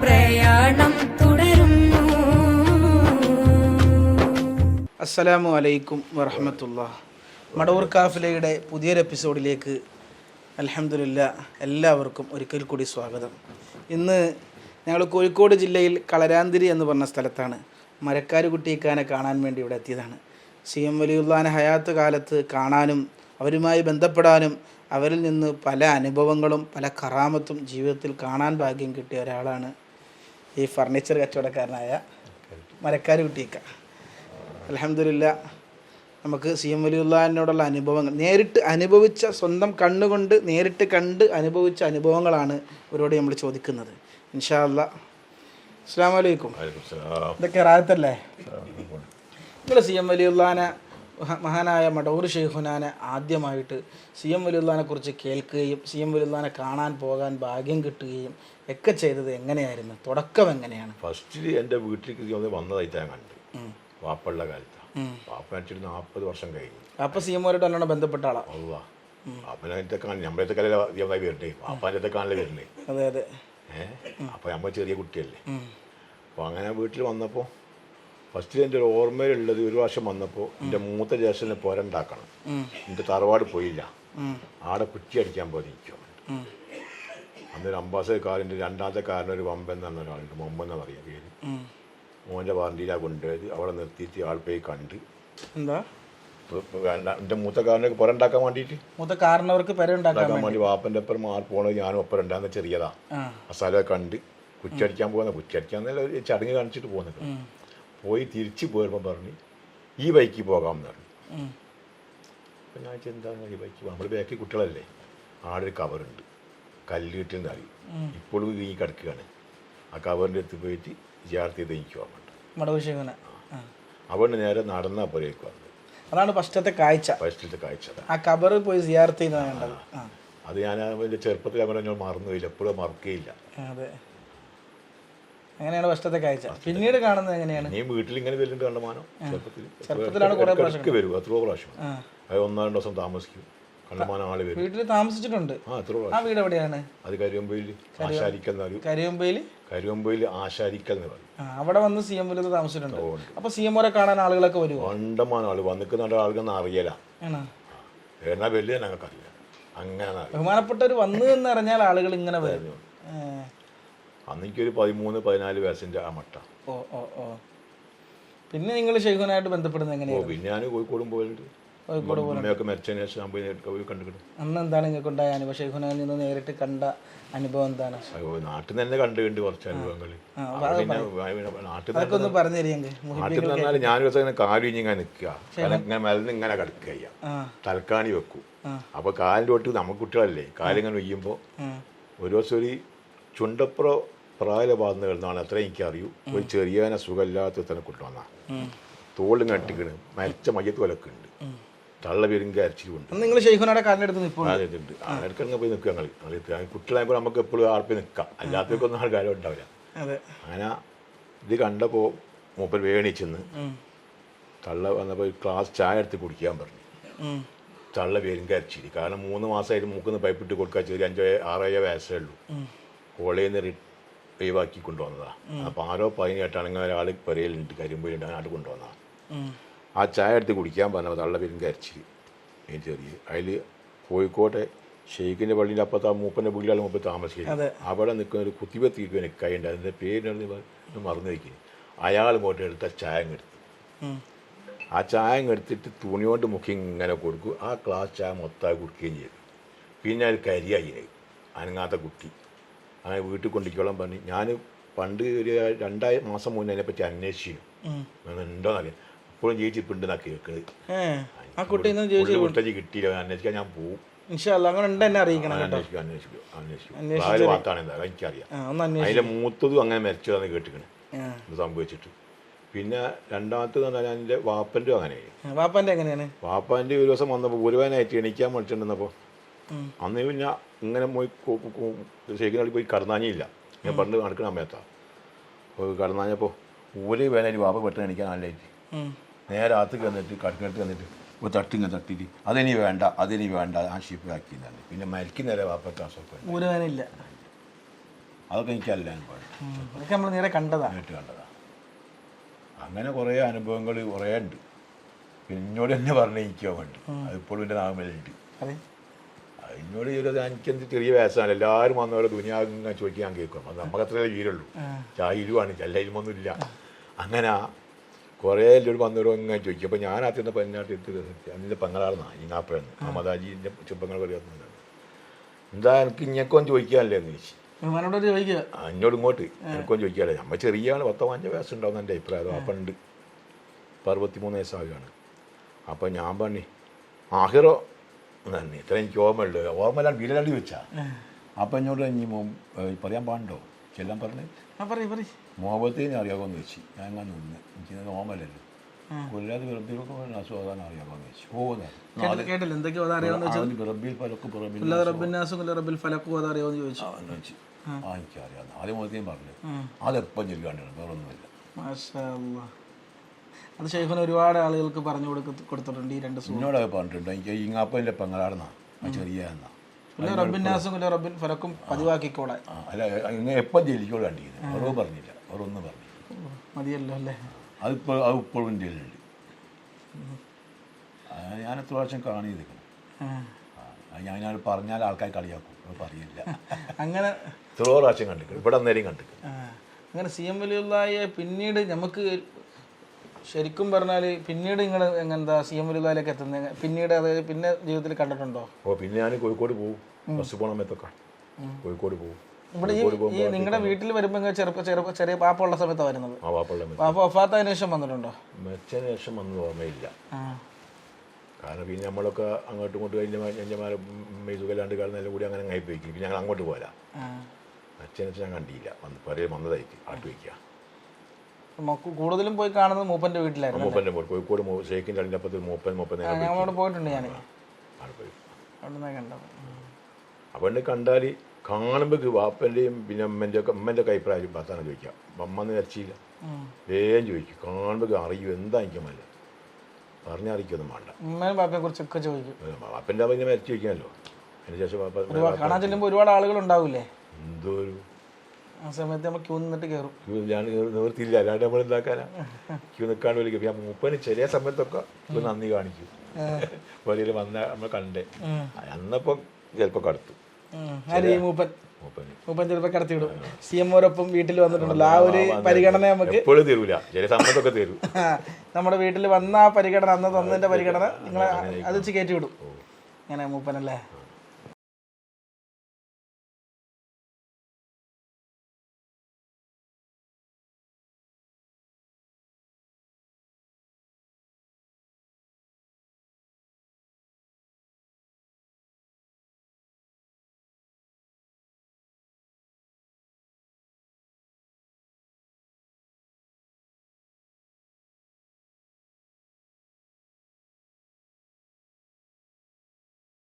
പ്രയാണം തുടരുന്നു. അസ്സലാമു അലൈക്കും വറഹമത്തുള്ള മടവൂർ കാഫിലയുടെ പുതിയൊരു എപ്പിസോഡിലേക്ക് അലഹമില്ല എല്ലാവർക്കും ഒരിക്കൽ കൂടി സ്വാഗതം. ഇന്ന് ഞങ്ങൾ കോഴിക്കോട് ജില്ലയിൽ കളരാന്തിരി എന്ന് പറഞ്ഞ സ്ഥലത്താണ് മരക്കാർ കുട്ടിക്കാനെ കാണാൻ വേണ്ടി ഇവിടെ എത്തിയതാണ്. സി എം വലിയുള്ളാനെ ഹയാത്ത് കാലത്ത് കാണാനും അവരുമായി ബന്ധപ്പെടാനും അവരിൽ നിന്ന് പല അനുഭവങ്ങളും പല കറാമത്തും ജീവിതത്തിൽ കാണാൻ ഭാഗ്യം കിട്ടിയ ഒരാളാണ് ഈ ഫർണിച്ചർ കച്ചവടക്കാരനായ മരക്കാർ കുട്ടിയേക്ക. അലഹമില്ല നമുക്ക് സി എം വലിയുള്ളതിനോടുള്ള അനുഭവങ്ങൾ. നേരിട്ട് അനുഭവിച്ച സ്വന്തം കണ്ണുകൊണ്ട് നേരിട്ട് കണ്ട് അനുഭവിച്ച അനുഭവങ്ങളാണ് ഇവരോട് നമ്മൾ ചോദിക്കുന്നത്. ഇൻഷാ അല്ലാ അസ്സാം വലൈക്കും ഇതൊക്കെ റായത്തല്ലേ? നിങ്ങൾ സി എം വലിയുള്ളാനെ മഹാനായ മടൂർ ഷെയ്ഖുനാനെ ആദ്യമായിട്ട് സി എം വലിയുള്ളാനെ കുറിച്ച് കേൾക്കുകയും സി എം വലിയുള്ളാനെ കാണാൻ പോകാൻ ഭാഗ്യം കിട്ടുകയും ഒക്കെ ചെയ്തത് എങ്ങനെയായിരുന്നു? തുടക്കം എങ്ങനെയാണ്? ഫസ്റ്റ് എന്റെ വീട്ടിലേക്ക് വന്നതായിട്ട് ഞാൻ കണ്ടു. വാപ്പുള്ള കാലത്താണ് വാപ്പ വെച്ചിട്ട് നാൽപ്പത് വർഷം കഴിഞ്ഞു. അപ്പോൾ സി എം ആയിട്ട് നല്ലോണം ബന്ധപ്പെട്ട ആളാണ് അപ്പനത്തെ കാണി നമ്മളത്തെ കാലം അധികമായി വരണ്ടേ? വാപ്പാന്റെ കാണിലെ വരണേ അതെ അതെ. ഏഹ് നമ്മൾ ചെറിയ കുട്ടിയല്ലേ? അപ്പൊ അപ്പോൾ അങ്ങനെ വീട്ടിൽ വന്നപ്പോൾ ഫസ്റ്റിൽ എന്റെ ഒരു ഓർമ്മയിലുള്ളത് ഒരു പ്രാവശ്യം വന്നപ്പോൾ എന്റെ മൂത്ത ജ്യേഷ്ഠനെ പോരണ്ടാക്കണം എന്റെ തറവാട് പോയില്ല. ആടെ കുറ്റി അടിക്കാൻ പോയിരിക്കും. അന്നൊരു അംബാസഡർ കാറിന്റെ രണ്ടാമത്തെ കാരണം ഒരു വമ്പൻ എന്ന് പറഞ്ഞ ഒരാളുണ്ട്. മൊമ്പൻ എന്ന് പറയുക പേര്. മോന്റെ വാറണ്ടിയിലാ കൊണ്ടുപോയത്. അവിടെ നിർത്തിയിട്ട് ആൾ പോയി കണ്ട്. എന്താ? എന്റെ മൂത്ത കാരനൊക്കെ പുറണ്ടാക്കാൻ വേണ്ടിയിട്ട്. മൂത്ത കാരണവർക്ക് പെര ഉണ്ടാക്കാൻ ഉണ്ടാക്കാൻ വേണ്ടി. വാപ്പന്റെ ഒപ്പം മാറി പോണത് ഞാനും ഒപ്പം ഉണ്ടാകുന്ന ചെറിയതാ. ആ. സ്ഥലമൊക്കെ കണ്ട് കുറ്റടിക്കാൻ പോകുന്ന കുറ്റടിക്കാൻ ചടങ്ങ് കാണിച്ചിട്ട് പോകുന്നത്. പോയി തിരിച്ചു പോയപ്പോൾ പറഞ്ഞു ഈ ബൈക്കിൽ പോകാമെന്ന് പറഞ്ഞു. ഉം. അപ്പം ഞാൻ എന്താണ് ഈ ബൈക്ക് നമ്മൾ ബാക്കിൽ കുട്ടികളല്ലേ ആടെ ഒരു കവറുണ്ട് കല്ലിട്ടിൽ നിന്ന് അറിയും ഇപ്പോഴും ഈ കിടക്കുകയാണ്. ആ കവറിന്റെ അടുത്ത് പോയിട്ട് ജിയാർത്ത് ചെയ്ത് എനിക്ക് പോകാൻ അവിടെ നേരെ നടന്നാൽ പോരേക്ക് വന്നത്. അതാണ് ഫസ്റ്റത്തെ കാഴ്ച. ഫസ്റ്റത്തെ കാഴ്ച ആ കബറിൽ പോയി സിയാർത്ത് ചെയ്യുന്നതാണ് അത് ഞാൻ എന്റെ ചെറുപ്പത്തിൽ അങ്ങനെ മറന്നുപോയില്ല എപ്പോഴും മറക്കുകയില്ല അതെ. അങ്ങനെയാണ് ഫസ്റ്റത്തെ കാഴ്ച. പിന്നീട് കാണുന്നത് എങ്ങനെയാണ്? നീ വീട്ടിൽ ഇങ്ങനെ വരുന്നുണ്ട് കണ്ടമാനോ. ചെറുപ്പത്തിൽ ചെറുപ്പത്തിലാണ് കുറേ പ്രാവശ്യം വരും. എത്രയോ പ്രാവശ്യം. അത് ഒന്നോ ദിവസം താമസിക്കും. കണ്ടമാനം ആൾ വരും. വീട്ടിൽ താമസിച്ചിട്ടുണ്ട്. ആ എത്രയോ ആ വീട് എവിടെയാണ്? അത് കരിയമ്പയിൽ ആശാരിക്കൽ കരിയമ്പയിൽ? കരിയമ്പയിൽ ആശാരിക്കൽ എന്ന് പറയും. അവിടെ വന്ന് സി എം വലുത് താമസിച്ചിട്ടുണ്ട്. അപ്പൊ സി എം കാണാൻ ആളുകളൊക്കെ വരുമോ കണ്ടമാനം ആൾ. വന്നിക്കുന്ന ആൾക്കൊന്നും അറിയല. എന്നാ വലിയ ഞങ്ങൾക്ക് അറിയാം അങ്ങനെ ബഹുമാനപ്പെട്ടവർ വന്നു എന്ന് അറിഞ്ഞാൽ ആളുകൾ ഇങ്ങനെ വരും. അന്ന് ഒരു പതിമൂന്ന് പതിനാല് വയസ്സിന്റെ ആ മട്ട. ഓ ഓ ഓ. പിന്നെ നിങ്ങൾ ഷെയ്ഖുനായിട്ട് ബന്ധപ്പെടുന്നത് എങ്ങനെയാണ്? പിന്നെ ഞാൻ കോഴിക്കോടും പോയിട്ടുണ്ട് അമ്മയൊക്കെ മരിച്ചതിന് ശേഷം ഞാൻ പോയി കണ്ടിട്ടുണ്ട്. അന്ന് എന്താണ് നിങ്ങൾക്ക് ഉണ്ടായ അനുഭവം? ഷെയ്ഖുനായിൽ നിന്ന് നേരിട്ട് കണ്ട അനുഭവം എന്താണ്? നാട്ടിൽ നിന്ന് തന്നെ കണ്ടുകൊണ്ട് കുറച്ച് അനുഭവങ്ങൾ നാട്ടിൽ നാട്ടിൽ നിന്ന് പറഞ്ഞാൽ ഞാനൊരു ദിവസം ഇങ്ങനെ കാലു ഇങ്ങനെ നിൽക്കുക ഇങ്ങനെ മലന്ന് ഇങ്ങനെ കിടക്കുക തൽക്കാണി വെക്കും. അപ്പൊ കാലിന്റെ തൊട്ട് നമുക്ക് കുട്ടികളല്ലേ കാലിങ്ങനെ വെയ്യുമ്പോൾ ഉം. ഒരു ദിവസം ഒരു ചുണ്ടപ്പുറ പ്രായ എന്നാണ് അത്ര എനിക്കറിയൂ. ഒരു ചെറിയ സുഖമില്ലാത്ത തന്നെ കൊണ്ടുവന്ന. തോളും കട്ടിക്കണ് മരിച്ച മയ്യത്ത് പോലൊക്കെ ഉണ്ട് തള്ള പേരും അരച്ചിട്ടുണ്ട് അന്ന് നിങ്ങൾ ഷെയ്ഖുനയുടെ കാലിനടുത്ത് നിൽക്കുന്നുണ്ട് ഇടയ്ക്കിടങ്ങ് പോയി നിൽക്കുക ഞങ്ങൾ ഞങ്ങൾ കുട്ടികളായപ്പോൾ നമുക്ക് എപ്പോഴും ആർപ്പി നിൽക്കാം. അല്ലാത്തവർക്കൊന്നും ആൾക്കാരും ഉണ്ടാവില്ല. അതെ. അങ്ങനെ ഇത് കണ്ടപ്പോൾ മൂപ്പർ വേണിച്ചെന്ന്. തള്ള വന്നപ്പോൾ ക്ലാസ് ചായ എടുത്ത് കുടിക്കാൻ പറഞ്ഞു. തള്ള പേരും കരച്ചിരി കാരണം മൂന്ന് മാസമായിട്ട് മൂക്കുന്ന് പൈപ്പിട്ട് കൊടുക്കാൻ ചെറിയ അഞ്ചോ ആറോ വയസ്സേ ഉള്ളൂ. കോളേജിൽ നിന്ന് ഒഴിവാക്കി കൊണ്ടുവന്നതാണ് അപ്പോൾ ആരോ പതിനെട്ടാണെങ്കിൽ ഒരാൾ പെരയിലുണ്ട് കരിമ്പയിലുണ്ട് അങ്ങോട്ട് കൊണ്ടുവന്നതാണ്. ആ ചായ എടുത്ത് കുടിക്കാൻ പറഞ്ഞപ്പോൾ തള്ള പേരും കരച്ചിരി ചെറിയ. അതിൽ കോഴിക്കോട്ടെ ഷെയ്ഖിന്റെ പള്ളിന്റെ അപ്പുറത്ത് ആ മൂപ്പന്റെ വീട്ടിലാണ് താമസിക്കും താമസിക്കുന്നത് അവിടെ നിൽക്കുന്ന ഒരു കുത്തിവെത്തിക്ക് കൈയുണ്ട്. അതിന്റെ പേരിന് മറന്നു വയ്ക്കുന്നു അയാൾ പോയിട്ട് എടുത്ത ചായ എടുത്തു. ആ ചായ എടുത്തിട്ട് തുണി കൊണ്ട് മുക്കി ഇങ്ങനെ കൊടുക്കും. ആ ക്ലാസ് ചായ മൊത്തമായി കുടിക്കുകയും ചെയ്തു. പിന്നെ അത് കരിയായി. അനങ്ങാത്ത കുട്ടി. അങ്ങനെ വീട്ടിൽ കൊണ്ടിരിക്കോളം പറഞ്ഞു. ഞാൻ പണ്ട് ഒരു രണ്ടായ മാസം മുന്നേ അതിനെപ്പറ്റി അന്വേഷിച്ചു. ഉണ്ടോന്നറിയാം അപ്പോഴും ചേച്ചിപ്പുണ്ടെന്നാണ് കേൾക്കുന്നത് ഏ ആ കുട്ടി കുട്ടി കിട്ടിയില്ല. അന്വേഷിക്കാൻ ഞാൻ പോവും. അതിന്റെ മൂത്തതും അങ്ങനെ മരിച്ചതാന്ന് കേട്ടിക്കണേ സംഭവിച്ചിട്ട്. പിന്നെ രണ്ടാമത്തേന്ന് പറഞ്ഞാൽ എന്റെ വാപ്പന്റെ അങ്ങനെ വാപ്പന്റെ വാപ്പാന്റെ എങ്ങനെയാണ്? വാപ്പാന്റെ ഒരു ദിവസം വന്നപ്പോൾ ഗുരുവാനായിട്ട് എണീക്കാൻ വിളിച്ചിട്ടുണ്ടെന്നപ്പോൾ. അന്ന് പിന്നെ ഇങ്ങനെ പോയി ശരിക്കും പോയി കടന്നാഞ്ഞില്ല. ഞാൻ പണ്ട് നടക്കുന്ന സമയത്താണ് അപ്പോൾ കടന്നാഞ്ഞപ്പോൾ ഊരി വേനൽ വാപ്പ പെട്ടെന്ന് എനിക്ക് നല്ലായിട്ട്. നേരെ അകത്ത് വന്നിട്ട് കടക്കിനടുത്ത് വന്നിട്ട് തട്ടി ഇങ്ങനെ തട്ടിയിട്ട് അതിനി വേണ്ട അതിനി വേണ്ട ആ ആക്കി ആക്കിയതാണ് പിന്നെ മരിക്കുന്നേരെ വാപ്പത്തെ അസുഖം. ഊരുവാനില്ല അതൊക്കെ എനിക്കല്ല അനുഭവം. അതൊക്കെ നമ്മൾ നേരെ കണ്ടതാ. നേരിട്ട് കണ്ടതാ. അങ്ങനെ കുറേ അനുഭവങ്ങൾ കുറേ ഉണ്ട്. പിന്നോട് എന്നെ തന്നെ പറഞ്ഞിരിക്കാൻ വേണ്ടി. അതിപ്പോഴും എന്റെ നാമലുണ്ട് അത്. എന്നോട് എനിക്ക് എനിക്കെന്ത് ചെറിയ വയസ്സാണ് എല്ലാവരും വന്നവരെ ദുനിയാ ചോദിക്കാൻ ഞാൻ കേൾക്കും. അത് നമുക്ക് അത്രയേ വീരുള്ളൂ ചായിരുവാണ് ചല്ല ഇരുമൊന്നുമില്ല അങ്ങനെ കുറേ എല്ലാവരും വന്നവരും ഇങ്ങനെ ചോദിക്കും. അപ്പോൾ ഞാൻ ആദ്യം പതിനാട്ട് എത്തി അതിന്റെ പെങ്ങളാർന്നാണ് ഇങ്ങാപ്പഴന്ന് മമതാജീന്റെ ചെപ്പങ്ങൾ പറയാറുണ്ട് എന്താ എനിക്ക് ഇങ്ങക്കൊന്നും ചോദിക്കാനല്ലേ എന്ന് ചോദിച്ചു എന്നോട് ഇങ്ങോട്ട്. എനിക്കൊന്നും ചോദിക്കാല്ലേ നമ്മൾ ചെറിയാണ് പത്തോ അഞ്ചോ വയസ്സുണ്ടാവും എന്റെ അഭിപ്രായം. അപ്പം ഉണ്ട് ഇപ്പം അറുപത്തിമൂന്ന് വയസ്സാകുകയാണ് അപ്പം ഞാൻ പണി ആഹിറോ തന്നെ ഇത്ര എനിക്ക് ഓർമ്മയുള്ളൂ ഓർമ്മയിലാണ് വീരലാണ്ടി വെച്ചാ. അപ്പം എന്നോട് ഇനി പറയാൻ പാടുണ്ടോ? ചെല്ലാൻ പറഞ്ഞു. മുഹബത്തേനെ അറിയാമോന്ന് വെച്ച് ഞാൻ അങ്ങനെ നിന്ന് എനിക്ക് ഓർമ്മയില്ലല്ലോ. കൊല്ലാതെ വെറുതെ അസുഖം അറിയാമോന്ന് വെച്ചു ഓ കേട്ടില്ല കേട്ടില്ല. എന്തൊക്കെയോ അത് അറിയാവുന്ന അവന് പിറമ്പിൽ പലക്ക് പിറമ്പിൽ ഇല്ല റബ്ബിനാസും ഇല്ല റബ്ബിൽ ഫലക്കും അത് അറിയാമെന്ന് ചോദിച്ചു. എന്ന് വെച്ച് ആ. എനിക്കറിയാം. ആദ്യം മുഖത്തേയും പറഞ്ഞു. അതെപ്പം ചൊല്ലിക്കാണ്ടാണ് വേറൊന്നുമില്ല. മാഷാ. അത് ഷെയ്ഖിന് ഒരുപാട് ആളുകൾക്ക് പറഞ്ഞു കൊടുക്ക കൊടുത്തിട്ടുണ്ട് ഈ രണ്ട് എന്നോടൊക്കെ പറഞ്ഞിട്ടുണ്ട്. എനിക്ക് ഇങ്ങാപ്പന്റെ പെങ്ങളാണെന്നാ. ആ ചെറിയ എന്നാ റബ്ബിൻ റബ്ബിനാസും പിന്നെ റബ്ബിൻ ഫലക്കും പതിവാക്കിക്കോളെ ആ, അല്ല ഇങ്ങനെ എപ്പം ജയിലിക്കോട് കണ്ടിരുന്നത് ഓരോ പറഞ്ഞില്ല. ഓരോന്നും പറഞ്ഞില്ല. മതിയല്ലോ അല്ലേ? അതിപ്പോൾ അത് ഇപ്പോഴും എന്റെ കയ്യിലുണ്ട് ആ, ഞാൻ എത്ര പ്രാവശ്യം കാണിയിരിക്കണം ആ. ഞാൻ ഞാൻ പറഞ്ഞാൽ ആൾക്കാർ കളിയാക്കും. അത് പറയില്ല. അങ്ങനെ എത്ര പ്രാവശ്യം കണ്ടിരിക്കണം ഇവിടെ അന്നേരം ആ, അങ്ങനെ സി എം വലിയുള്ളയെ പിന്നീട് നമുക്ക് ശരിക്കും പറഞ്ഞാൽ പിന്നീട് നിങ്ങൾ എങ്ങനെന്താ സി എം വലിയുള്ളയിലേക്ക് എത്തുന്നത് പിന്നീട് അതായത് പിന്നെ ജീവിതത്തിൽ കണ്ടിട്ടുണ്ടോ? ഓ പിന്നെ ഞാൻ കോഴിക്കോട് പോകും. ബസ് പോകണ സമയത്തൊക്കെ. കോഴിക്കോട് പോകും. ഇവിടെ ഈ നിങ്ങളുടെ വീട്ടിൽ വരുമ്പോൾ ചെറുപ്പ ചെറുപ്പ ചെറിയ പാപ്പ ഉള്ള സമയത്താണ് വരുന്നത്? പാപ്പ ഒഫാത്തതിന് ശേഷം വന്നിട്ടുണ്ടോ? മെച്ചതിന് ശേഷം വന്നത് ഓർമ്മയില്ല. കാരണം പിന്നെ നമ്മളൊക്കെ അങ്ങോട്ടും ഇങ്ങോട്ടും കഴിഞ്ഞ ഞമ്മമാരെ മെയ്സുകല്ലാണ്ട് കാലം നല്ല കൂടി അങ്ങനെ ആയി പോയി പിന്നെ ഞങ്ങൾ അങ്ങോട്ട് പോരാ. ആ. അച്ഛനെ ഞാൻ കണ്ടില്ല. വന്ന് പറയ വന്നതായിട്ട് ആട്ട് വയ്ക്കുക കൂടുതലും പോയി കാണുന്നത് മൂപ്പന്റെ വീട്ടിലായിരുന്നു മൂപ്പന്റെ കോഴിക്കോട് ഷേഖിന്റെ അടിഞ്ഞപ്പത്തിൽ മൂപ്പൻ മൂപ്പൻ ഞങ്ങളവിടെ പോയിട്ടുണ്ട് ഞാൻ അവിടെ കണ്ടാൽ കാണുമ്പോൾ വാപ്പന്റെയും പിന്നെ അമ്മന്റെ ഒക്കെ അമ്മന്റെ ഒക്കെ അഭിപ്രായം ഭർത്താനം ചോദിക്കാം. അമ്മ എന്ന് വരച്ചില്ല. വേഗം ചോദിക്കും. കാണുമ്പോൾ അറിയൂ? എന്താ എനിക്ക് മല്ല പറഞ്ഞറിയിക്കൊന്നും വേണ്ട. പാപ്പയെ കുറിച്ചൊക്കെ ചോദിക്കും. വാപ്പന്റെ അവനെ മരിച്ചു ചോദിക്കാമല്ലോ. അതിന് ശേഷം ഒരുപാട് ആളുകൾ ഉണ്ടാവില്ലേ എന്തോ ഒരു ആ സമയത്ത് നമ്മൾ ക്യൂ നിന്നിട്ട് കയറും ക്യൂ ഞാൻ നിവർത്തിയില്ല. അല്ലാണ്ട് നമ്മൾ എന്താക്കാനാ? ക്യൂ നിൽക്കാണ്ട് വിളിക്കും ഞാൻ മൂപ്പന് ചെറിയ സമയത്തൊക്കെ നന്ദി കാണിക്കും വലിയ വന്ന നമ്മൾ കണ്ടേ. അന്നപ്പം ചിലപ്പോ കടത്തു. മൂപ്പൻ? മൂപ്പൻ ചിലപ്പോൾ കടത്തി വിടും സി എം വീട്ടിൽ വന്നിട്ടുണ്ടല്ലോ. ആ ഒരു പരിഗണന നമുക്ക് എപ്പോഴും തരൂല. ചില സമയത്തൊക്കെ തരും. നമ്മുടെ വീട്ടിൽ വന്ന ആ പരിഗണന അന്ന് തന്നതിന്റെ പരിഗണന നിങ്ങളെ അത് വെച്ച് കയറ്റി വിടും അങ്ങനെ മൂപ്പനല്ലേ?